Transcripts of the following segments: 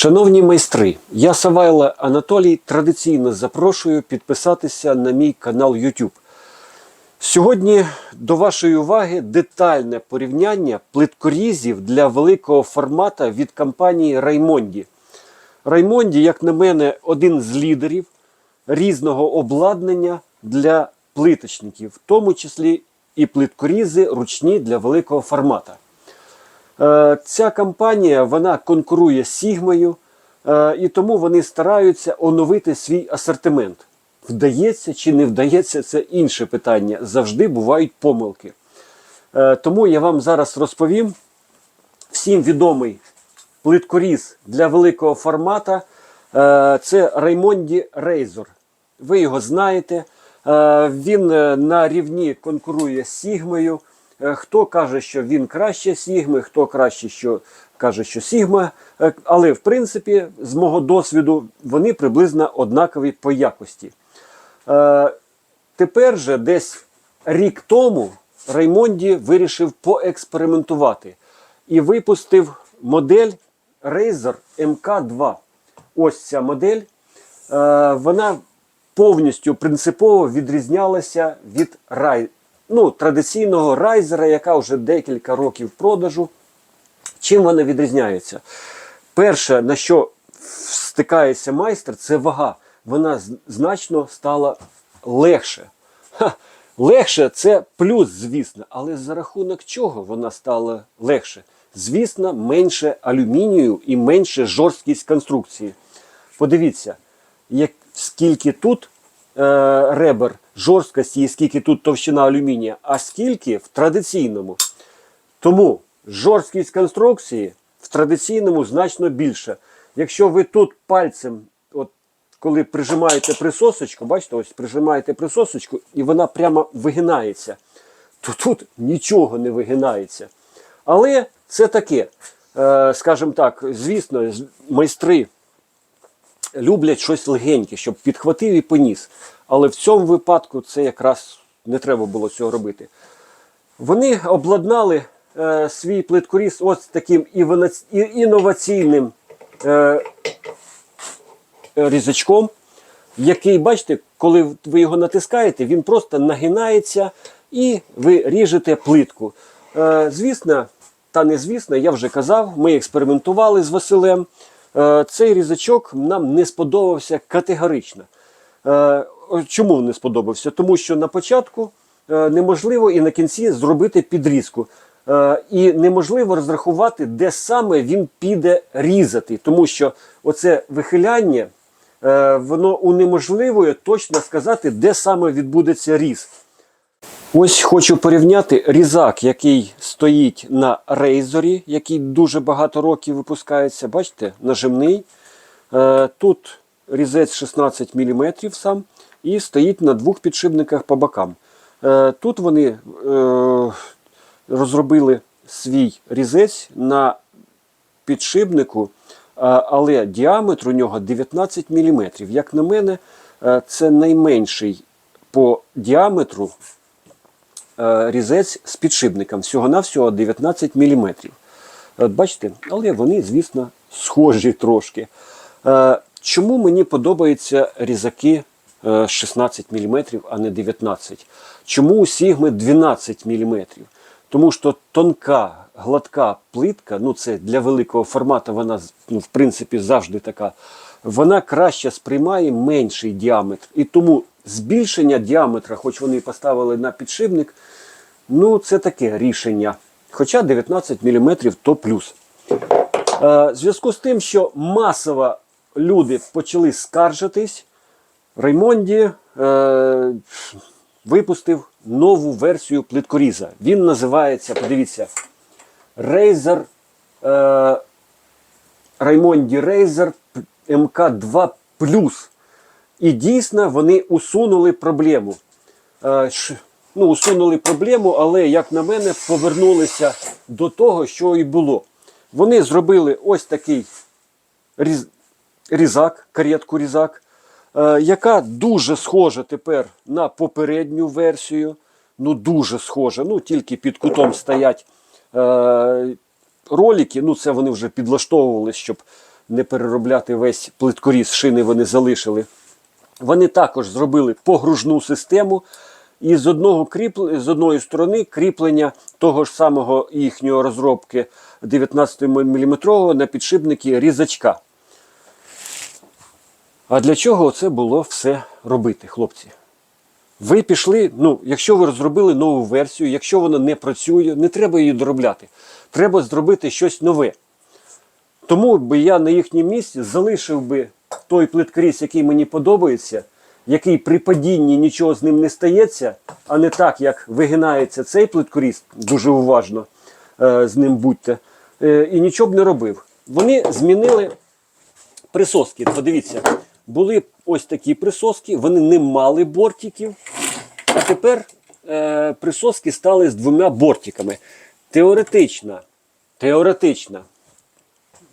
Шановні майстри, я Савайло Анатолій традиційно запрошую підписатися на мій канал YouTube. Сьогодні до вашої уваги детальне порівняння плиткорізів для великого формата від компанії Раймонді. Раймонді, як на мене, один з лідерів різного обладнання для плиточників, в тому числі і плиткорізи ручні для великого формата. Е, Ця компанія вона конкурує з Сігмою, е, і тому вони стараються оновити свій асортимент. Вдається чи не вдається, це інше питання. Завжди бувають помилки. Е, Тому я вам зараз розповім всім відомий плиткоріз для великого формата. Це Раймонді Razor. Ви його знаєте. Він на рівні конкурує з Сігмою. Е, Хто каже, що він краще Сігми, хто краще, що каже, що Сігма. Е, Але в принципі, з мого досвіду, вони приблизно однакові по якості. Е, Тепер же десь рік тому Раймонді вирішив поекспериментувати і випустив модель Razer MK2. Ось ця модель. Вона повністю принципово відрізнялася від ну, традиційного райзера, яка вже декілька років в продажу. Чим вона відрізняється? Перше, на що стикається майстер, це вага. Вона значно стала легше. Ха, легше це плюс, звісно, але за рахунок чого вона стала легше? Звісно, менше алюмінію і менше жорсткість конструкції. Подивіться, як, скільки тут е, ребер жорсткості і скільки тут товщина алюмінія, а скільки в традиційному. Тому жорсткість конструкції в традиційному значно більше. Якщо ви тут пальцем, от коли прижимаєте присосочку, бачите, ось прижимаєте присосочку, і вона прямо вигинається, то тут нічого не вигинається. Але це таке, е, скажімо так, звісно, майстри люблять щось легеньке, щоб підхватив і поніс. Але в цьому випадку це якраз не треба було цього робити. Вони обладнали е, свій плиткоріз ось таким інноваційним е, різачком, який, бачите, коли ви його натискаєте, він просто нагинається і ви ріжете плитку. Е, звісно, та не звісно, я вже казав, ми експериментували з Василем. Е, цей різачок нам не сподобався категорично. Е, чому не сподобався? Тому що на початку е, неможливо і на кінці зробити підрізку. І неможливо розрахувати, де саме він піде різати, тому що оце вихиляння воно унеможливує точно сказати, де саме відбудеться різ. Ось хочу порівняти різак, який стоїть на рейзорі, який дуже багато років випускається. Бачите, нажимний. Е, Тут різець 16 мм сам і стоїть на двох підшипниках по бокам. Е, Тут вони е, розробили свій різець на підшипнику, але діаметр у нього 19 мм. Як на мене, це найменший по діаметру різець з підшипником. Всього-навсього 19 мм. От бачите, але вони, звісно, схожі трошки. Е, Чому мені подобаються різаки е, 16 мм, а не 19? Чому у Сігми 12 мм? Тому що тонка, гладка плитка, ну це для великого формату, вона ну, в принципі завжди така. Вона краще сприймає менший діаметр. І тому збільшення діаметра, хоч вони і поставили на підшипник, ну це таке рішення. Хоча 19 мм то плюс. Е, В зв'язку з тим, що масово люди почали скаржитись, Раймонді е, випустив нову версію плиткоріза. Він називається, подивіться, Razer е, Раймонді Razer МК2 І дійсно вони усунули проблему. Е, ну, усунули проблему, але, як на мене, повернулися до того, що і було. Вони зробили ось такий різ, різак, каретку різак, е, яка дуже схожа тепер на попередню версію. Ну, дуже схожа. Ну, тільки під кутом стоять е, ролики. Ну, це вони вже підлаштовували, щоб не переробляти весь плиткоріз, шини вони залишили. Вони також зробили погружну систему. І з одного кріпл... з одної сторони кріплення того ж самого їхньої розробки 19 мм на підшипники різачка. А для чого це було все робити, хлопці? Ви пішли, ну, якщо ви розробили нову версію, якщо вона не працює, не треба її доробляти. Треба зробити щось нове. Тому би я на їхнім місці залишив би той плиткоріз, який мені подобається, який при падінні нічого з ним не стається, а не так, як вигинається цей плиткоріз, дуже уважно е, з ним будьте, е, і нічого б не робив. Вони змінили присоски. Подивіться, були ось такі присоски, вони не мали бортиків, а тепер е, присоски стали з двома бортиками. Теоретично, теоретично,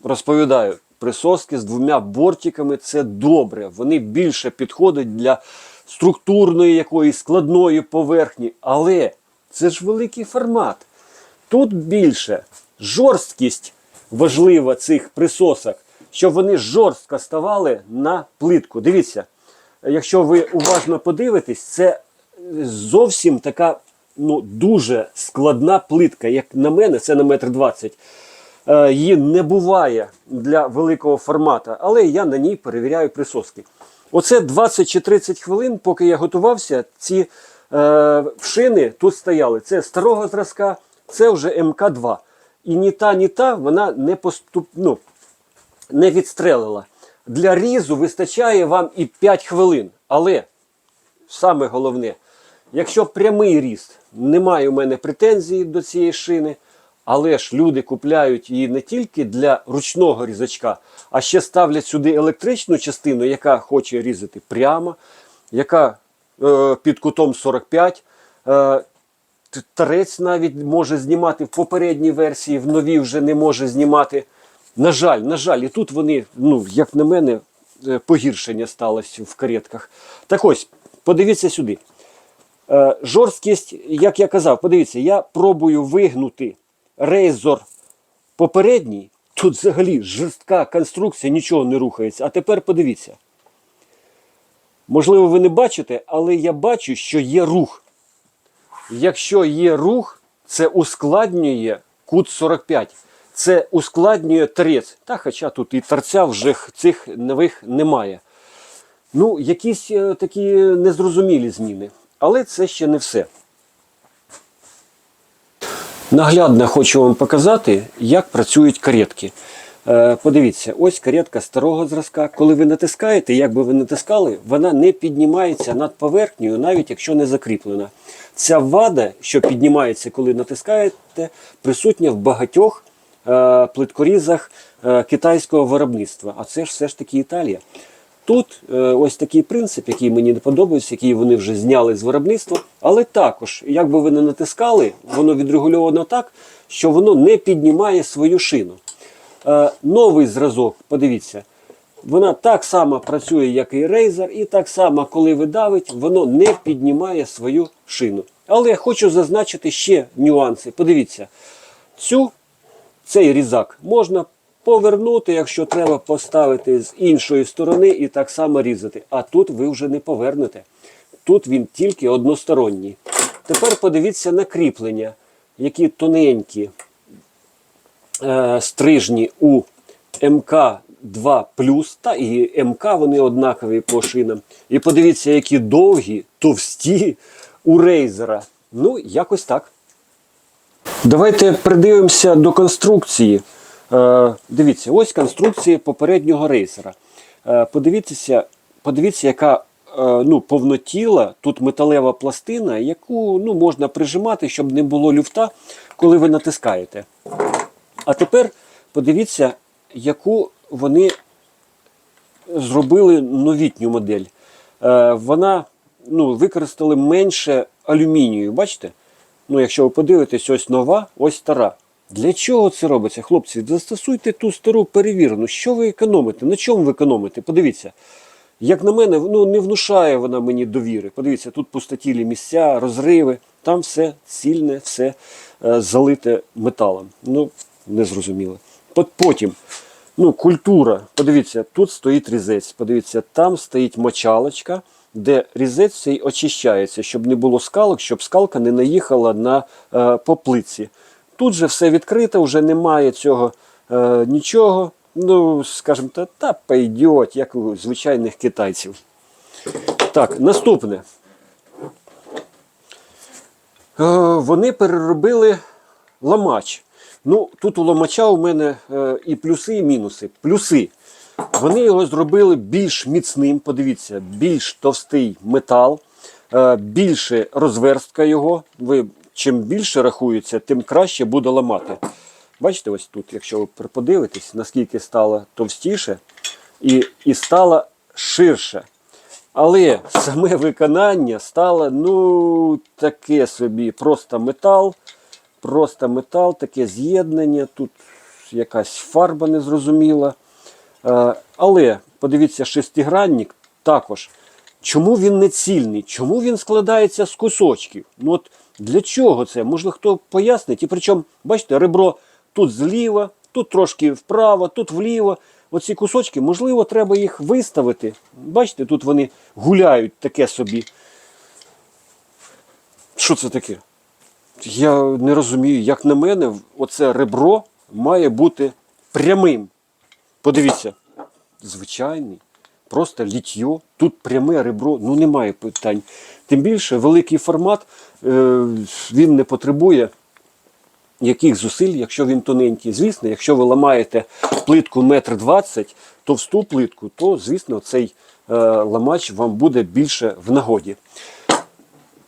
розповідаю, присоски з двома бортиками це добре. Вони більше підходять для структурної якоїсь складної поверхні. Але це ж великий формат. Тут більше жорсткість важлива цих присосок, щоб вони жорстко ставали на плитку. Дивіться, якщо ви уважно подивитесь, це зовсім така ну, дуже складна плитка. Як на мене, це на метр двадцять. Е, Її не буває для великого формату, але я на ній перевіряю присоски. Оце 20 чи 30 хвилин, поки я готувався, ці е, шини тут стояли. Це старого зразка, це вже МК2. І ні та, ні та вона не поступ, ну, не відстрелила. Для різу вистачає вам і 5 хвилин. Але саме головне, якщо прямий різ, немає у мене претензій до цієї шини, але ж люди купляють її не тільки для ручного різачка, а ще ставлять сюди електричну частину, яка хоче різати прямо, яка е, під кутом 45. Е, Тарець навіть може знімати в попередній версії, в новій вже не може знімати. На жаль, на жаль, і тут вони, ну, як на мене, е, погіршення сталося в каретках. Так ось, подивіться сюди. Е, жорсткість, як я казав, подивіться, я пробую вигнути рейзор попередній. Тут взагалі жорстка конструкція, нічого не рухається. А тепер подивіться. Можливо, ви не бачите, але я бачу, що є рух. Якщо є рух, це ускладнює кут 45. Це ускладнює торець. Та хоча тут і торця вже цих нових немає. Ну, якісь е, такі незрозумілі зміни. Але це ще не все. Наглядно хочу вам показати, як працюють каретки. Е, Подивіться, ось каретка старого зразка. Коли ви натискаєте, як би ви натискали, вона не піднімається над поверхнею, навіть якщо не закріплена. Ця вада, що піднімається, коли натискаєте, присутня в багатьох е, плиткорізах е, китайського виробництва. А це ж все ж таки Італія. Тут е, ось такий принцип, який мені не подобається, який вони вже зняли з виробництва. Але також, як би ви не натискали, воно відрегульовано так, що воно не піднімає свою шину. Е, новий зразок, подивіться, вона так само працює, як і Razer, і так само, коли ви давить, воно не піднімає свою шину. Але я хочу зазначити ще нюанси. Подивіться, цю, цей різак можна повернути, якщо треба поставити з іншої сторони і так само різати. А тут ви вже не повернете. Тут він тільки односторонній. Тепер подивіться на кріплення, які тоненькі е, стрижні у МК2 та і МК вони однакові по шинам. І подивіться, які довгі, товсті у рейзера. Ну, якось так. Давайте придивимося до конструкції. Е, дивіться, ось конструкція попереднього рейсера. Е, подивіться, подивіться, яка е, ну, повнотіла, тут металева пластина, яку ну, можна прижимати, щоб не було люфта, коли ви натискаєте. А тепер подивіться, яку вони зробили новітню модель. Вона ну, використали менше алюмінію. Бачите? Ну, якщо ви подивитесь, ось нова, ось стара. Для чого це робиться, хлопці? Застосуйте ту стару перевірену. Що ви економите? На чому ви економите? Подивіться. Як на мене, ну не внушає вона мені довіри. Подивіться, тут пустотілі місця, розриви, там все цільне, все е, залите металом. Ну, незрозуміло. От Потім Ну, культура. Подивіться, тут стоїть різець. Подивіться, там стоїть мочалочка, де різець цей очищається, щоб не було скалок, щоб скалка не наїхала на е, по плитці. Тут же все відкрите, вже немає цього е, нічого. Ну, скажімо, та, та пойдет, як у звичайних китайців. Так, наступне. Е, вони переробили ламач. Ну, тут у ламача у мене е, і плюси, і мінуси. Плюси. Вони його зробили більш міцним, подивіться, більш товстий метал, е, більше розверстка його. Ви чим більше рахується, тим краще буде ламати. Бачите, ось тут, якщо ви подивитесь, наскільки стало товстіше і, і стало ширше. Але саме виконання стало, ну, таке собі, просто метал, просто метал, таке з'єднання, тут якась фарба незрозуміла. Е, Але подивіться, шестигранник також. Чому він не цільний? Чому він складається з кусочків? Ну от для чого це? Можливо, хто пояснить. І причому, бачите, ребро тут зліва, тут трошки вправо, тут вліво. Оці кусочки, можливо, треба їх виставити. Бачите, тут вони гуляють таке собі. Що це таке? Я не розумію, як на мене, оце ребро має бути прямим. Подивіться, звичайний, просто літьо, тут пряме ребро, ну немає питань. Тим більше великий формат, е, він не потребує яких зусиль, якщо він тоненький. Звісно, якщо ви ламаєте плитку метр двадцять, товсту плитку, то, звісно, цей е, ламач вам буде більше в нагоді.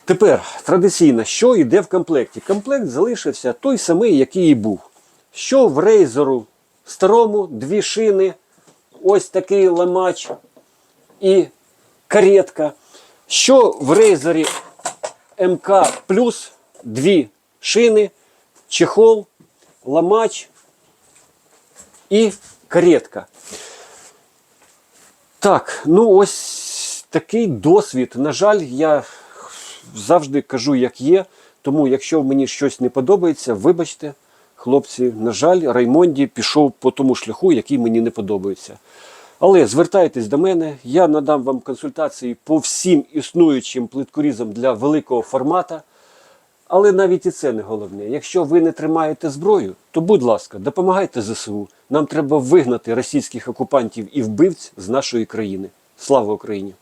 Тепер традиційно, що йде в комплекті? Комплект залишився той самий, який і був. Що в рейзеру старому, дві шини, ось такий ламач і каретка. Що в рейзері МК плюс дві шини, чехол, ламач і каретка. Так, ну ось такий досвід. На жаль, я завжди кажу, як є. Тому, якщо мені щось не подобається, вибачте, хлопці, на жаль, Раймонді пішов по тому шляху, який мені не подобається. Але звертайтесь до мене, я надам вам консультації по всім існуючим плиткорізам для великого формата. Але навіть і це не головне. Якщо ви не тримаєте зброю, то будь ласка, допомагайте ЗСУ. Нам треба вигнати російських окупантів і вбивць з нашої країни. Слава Україні!